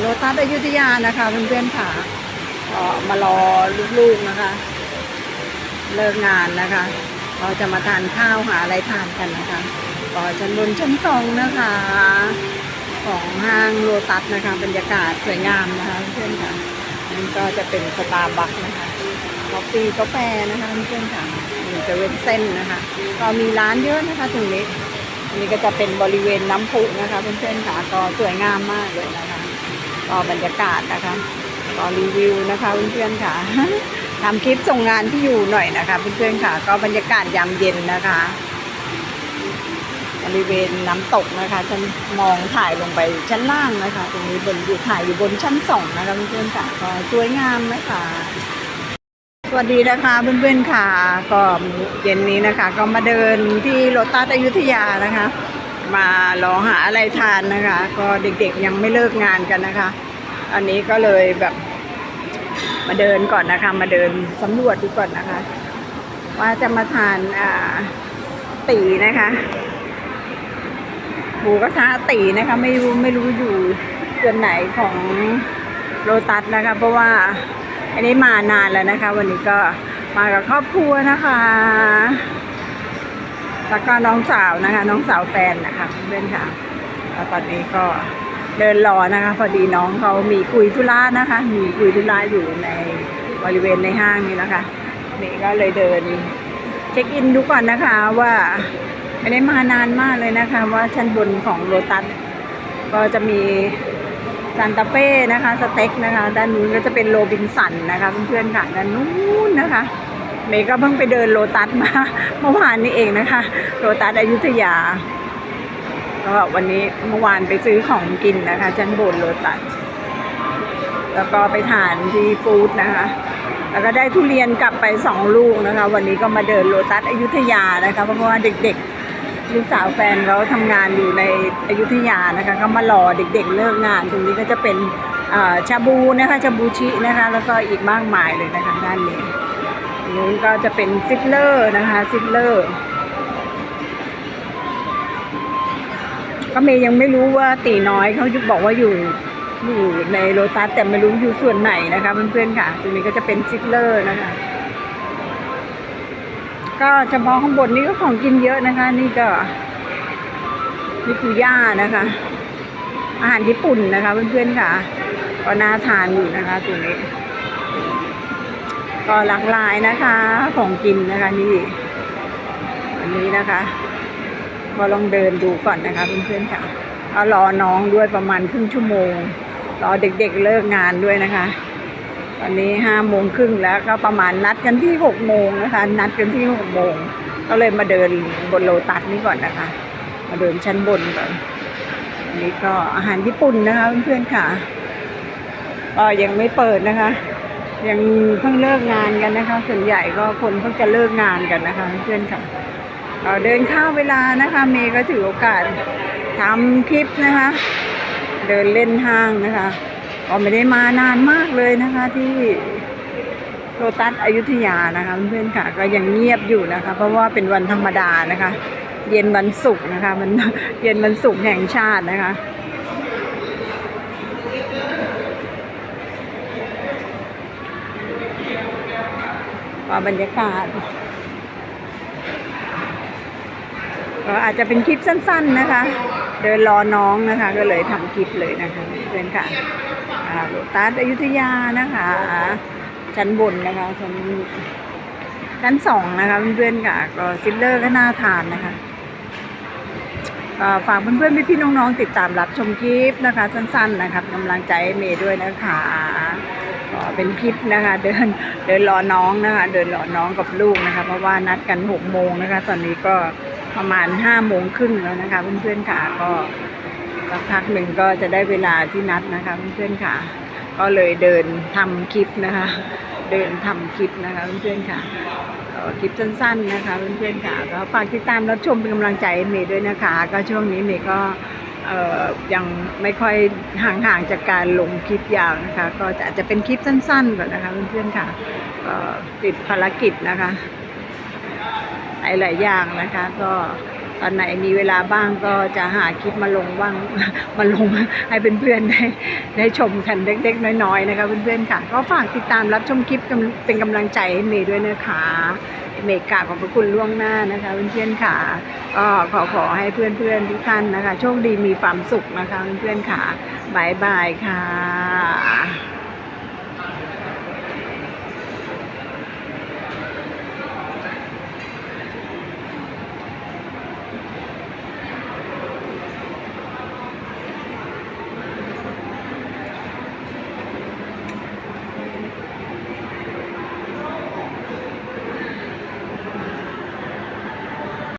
โลตัสอยุธยานะคะเพื่อนๆค่ะมารอลูกๆนะคะ เลิกงานนะคะ เราจะมาทานข้าวหาอะไรทานกันนะคะก็ชั้นบนชั้นสองนะคะ ของห้างโลตัสนะคะบรรยากาศสวยงามนะคะเพื่อนๆค่ะนี่ก็จะเป็นสตาร์บัคนะคะกาแฟกาแฟนะคะเพื่อนๆค่ะมีจะเว้นเส้นนะคะ ก็มีร้านเยอะนะคะตรงนี้อันนี้ก็จะเป็นบริเวณน้ำพุนะคะเพื่อนๆค่ะก็สวยงามมากเลยนะคะ ก็บรรยากาศนะคะก็รีวิวนะคะเพื่อนๆค่ะทำคลิปส่งงานที่อยู่หน่อยนะคะเพื่อนๆค่ะ ก็บรรยากาศยามเย็นนะคะบริเวณน้ำตกนะคะฉันมองถ่ายลงไปชั้นล่างนะคะ ตรงนี้บนอยู่ถ่ายอยู่บนชั้นสองนะคะเพื่อนๆค่ะก็สวยงามนะคะสวัสดีนะคะเพื่อนๆค่ะก็เย็นนี้นะคะ ก็มาเดินที่โลตัสอยุธยานะคะ มารอหาอะไรทานนะคะ ก็เด็กๆยังไม่เลิกงานกันนะคะ อันนี้ก็เลยแบบมาเดินก่อนนะคะ มาเดินสำรวจดูก่อนนะคะ ว่าจะมาทานอ่าตีนะคะหมูกระทะตีนะคะไม่รู้ไม่รู้อยู่ส่วนไหนของโลตัสนะคะ เพราะว่าอันนี้มานานแล้วนะคะ วันนี้ก็มากับครอบครัวนะคะ แล้วก็น้องสาวนะคะ น้องสาวแฟนนะคะเพื่อนค่ะแล้วตอนนี้ก็เดินรอนะคะ พอดีน้องเขามีคุยธุระนะคะ มีคุยธุระอยู่ในบริเวณในห้างนี้นะคะนี่ก็เลยเดินเช็คอินดูก่อนนะคะว่าไม่ได้มานานมากเลยนะคะ ว่าชั้นบนของโลตัสก็จะมีซานตาเฟ่นะคะสเต็กนะคะ ด้านนู้นก็จะเป็นโรบินสันนะคะเพื่อนๆค่ะด้านนู้นนะคะ เมย์ก็เพิ่งไปเดินโลตัสมาเมื่อวานนี้เองนะคะ โลตัสอยุธยาก็วันนี้เมื่อวานไปซื้อของกินนะคะชั้นบนโลตัสแล้วก็ไปทานที่ฟู้ดนะคะ แล้วก็ได้ทุเรียนกลับไปสองลูกนะคะ วันนี้ก็มาเดินโลตัสอยุธยานะคะเพราะว่าเด็กๆลูกสาวแฟนเขาทำงานอยู่ในอยุธยานะคะก็มารอเด็กๆเลิกงาน ตรงนี้ก็จะเป็นชาบูนะคะชาบูชินะคะ แล้วก็อีกมากมายเลยนะคะด้านนี้ นู้นก็จะเป็นซิกเลอร์นะคะซิกเลอร์ก็เมย์ยังไม่รู้ว่าตีน้อยเขาบอกว่าอยู่อยู่ในโลตัสแต่ไม่รู้อยู่ส่วนไหนนะคะเพื่อนๆค่ะตรงนี้ก็จะเป็นซิกเลอร์นะคะ ก็เฉพาะข้างบนนี่ก็ของกินเยอะนะคะ นี่ก็นี่คือย่านะคะ อาหารญี่ปุ่นนะคะเพื่อนๆค่ะ ก็น่าทานอยู่นะคะตรงนี้ ก็หลากหลายนะคะของกินนะคะนี่อันนี้นะคะ ก็ลองเดินดูก่อนนะคะเพื่อนๆค่ะเอารอน้องด้วยประมาณครึ่งชั่วโมง รอเด็กๆเลิกงานด้วยนะคะ ตอนนี้ห้าโมงครึ่งแล้วก็ประมาณนัดกันที่หกโมงนะคะ นัดกันที่หกโมงก็เลยมาเดินบนโลตัสนี้ก่อนนะคะ มาเดินชั้นบนก่อนอันนี้ก็อาหารญี่ปุ่นนะคะเพื่อนๆค่ะ ก็ยังไม่เปิดนะคะ ยังเพิ่งเลิกงานกันนะคะ ส่วนใหญ่ก็คนเพิ่งจะเลิกงานกันนะคะเพื่อนค่ะเดินข้ามเวลานะคะ เมย์ก็ถือโอกาสทำคลิปนะคะ เดินเล่นห้างนะคะก็ไม่ได้มานานมากเลยนะคะที่โลตัสอยุธยานะคะเพื่อนค่ะก็ยังเงียบอยู่นะคะ เพราะว่าเป็นวันธรรมดานะคะ เย็นวันศุกร์นะคะมันเย็นวันศุกร์แห่งชาตินะคะ ก็บรรยากาศก็อาจจะเป็นคลิปสั้น ๆนะคะ เดินรอน้องนะคะ ก็เลยทำคลิปเลยนะคะเพื่อนค่ะโลตัสอยุธยานะคะ ชั้นบนนะคะ ชั้นชั้นสองนะคะเพื่อนๆค่ะก็ซิลเลอร์ก็น่าทานนะคะฝากเพื่อนๆพี่ๆน้องๆติดตามรับชมคลิปนะคะ สั้น ๆ นะคะกำลังใจเมย์ด้วยนะคะ เป็นคลิปนะคะ เดินเดินรอน้องนะคะ เดินรอน้องกับลูกนะคะ เพราะว่านัดกันหกโมงนะคะ ตอนนี้ก็ประมาณห้าโมงครึ่งแล้วนะคะ เพื่อนๆค่ะก็สักพักหนึ่งก็จะได้เวลาที่นัดนะคะเพื่อนๆค่ะ ก็เลยเดินทำคลิปนะคะ เดินทำคลิปนะคะเพื่อนๆค่ะคลิปสั้นๆนะคะเพื่อนๆค่ะก็ฝากติดตามรับชมเป็นกำลังใจเมย์ด้วยนะคะ ก็ช่วงนี้เมย์ก็ ยังไม่ค่อยห่างๆจากการลงคลิปยาวนะคะ ก็จะอาจจะเป็นคลิปสั้นๆก่อนนะคะเพื่อนๆค่ะติดภารกิจนะคะหลายๆอย่างนะคะก็ตอนไหนมีเวลาบ้างก็จะหาคลิปมาลงบ้างมาลงให้เพื่อนๆได้ได้ชมกันเล็กๆน้อยๆนะคะเพื่อนๆค่ะ ก็ฝากติดตามรับชมคลิปเป็นกำลังใจให้เมย์ด้วยนะคะ เมกาของพระคุณล่วงหน้านะคะเพื่อนๆค่ะก็ขอขอให้เพื่อนๆทุกท่านนะคะ โชคดีมีความสุขนะคะเพื่อนๆค่ะบายบายค่ะ